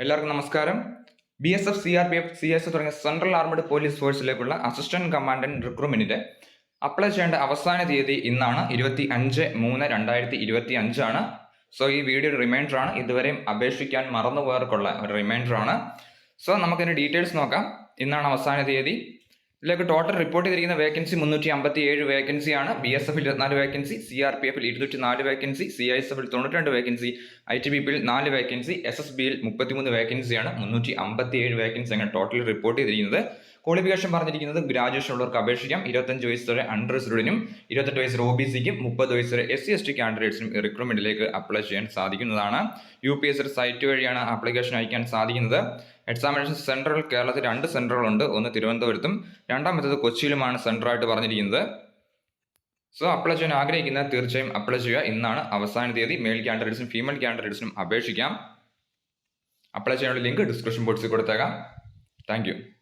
എല്ലാവർക്കും നമസ്കാരം. B S F C R P F C S F തുടങ്ങിയ central armed police ഫോഴ്സിലേക്കുള്ള assistant commandant റിക്രൂട്ട്മെന്റിന്റെ അപ്ലൈ ചെയ്യേണ്ട അവസാന തീയതി ഇന്നാണ് ഇരുപത്തി അഞ്ച് മൂന്ന് രണ്ടായിരത്തി ഇരുപത്തി അഞ്ചാണ് സോ ഈ വീഡിയോ റിമൈൻഡർ ആണ്. ഇതുവരെയും അപേക്ഷിക്കാൻ മറന്നുപോയവർക്കുള്ള ഒരു റിമൈൻഡർ ആണ്. സോ നമുക്കതിന്റെ ഡീറ്റെയിൽസ് നോക്കാം. ഇന്നാണ് അവസാന തീയതി. ഇതിലേക്ക് ടോട്ടൽ റിപ്പോർട്ട് ചെയ്തിരിക്കുന്ന വേക്കൻസി മുന്നൂറ്റി അമ്പത്തി ഏഴ് വേക്കൻസിയാണ് ബി എസ് എഫിൽ ഇരുപത്തിനാല് വേക്കൻസി സി ആർ പി എഫിൽ ഇരുന്നൂറ്റി നാല് വേക്കൻസി സി ഐ എസ് എഫിൽ തൊണ്ണൂറ്റി രണ്ട് വേക്കൻസി ഐ ടി ബി പിയിൽ നാല് വേക്കൻസി എസ് എസ് ബിയിൽ മുപ്പത്തിമൂന്ന് വേക്കൻസിയാണ് മുന്നൂറ്റി അമ്പത്തി ഏഴ് വേക്കൻസി അങ്ങനെ ടോട്ടൽ റിപ്പോർട്ട് ചെയ്തിരിക്കുന്നത്. ക്വാളിഫിക്കേഷൻ പറഞ്ഞിരിക്കുന്നത് ഗ്രാജുവേഷൻ ഉള്ളവർക്ക് അപേക്ഷിക്കാം. ഇരുപത്തഞ്ച് വയസ്സ് വരെ അണ്ടർ റിസർവ്ഡിനും ഇരുപത്തെട്ട് വയസ്സ് ഒ ബി സിക്കും മുപ്പത് വയസ്സ് വരെ എസ് സി എസ് ടി കാൻഡിഡേറ്റ്സിനും റിക്രൂട്ട്മെന്റിലേക്ക് അപ്ലൈ ചെയ്യാൻ സാധിക്കുന്നതാണ്. യു പി എസ് സൈറ്റ് വഴിയാണ് ആപ്ലിക്കേഷൻ അയക്കാൻ സാധിക്കുന്നത്. എക്സാമിനേഷൻ സെൻട്രൽ കേരളത്തിൽ രണ്ട് സെന്ററുകളുണ്ട് ഒന്ന് തിരുവനന്തപുരത്തും രണ്ടാമത്തേത് കൊച്ചിയിലുമാണ് സെന്ററായിട്ട് പറഞ്ഞിരിക്കുന്നത്. സോ അപ്ലൈ ചെയ്യാൻ ആഗ്രഹിക്കുന്ന തീർച്ചയായും അപ്ലൈ ചെയ്യുക. ഇന്നാണ് അവസാന തീയതി. മെയിൽ കാൻഡിഡേറ്റ്സിനും ഫീമെയിൽ കാൻഡിഡേറ്റ്സിനും അപേക്ഷിക്കാം. അപ്ലൈ ചെയ്യാനുള്ള ലിങ്ക് ഡിസ്ക്രിപ്ഷൻ ബോക്സിൽ കൊടുത്തേക്കാം. താങ്ക്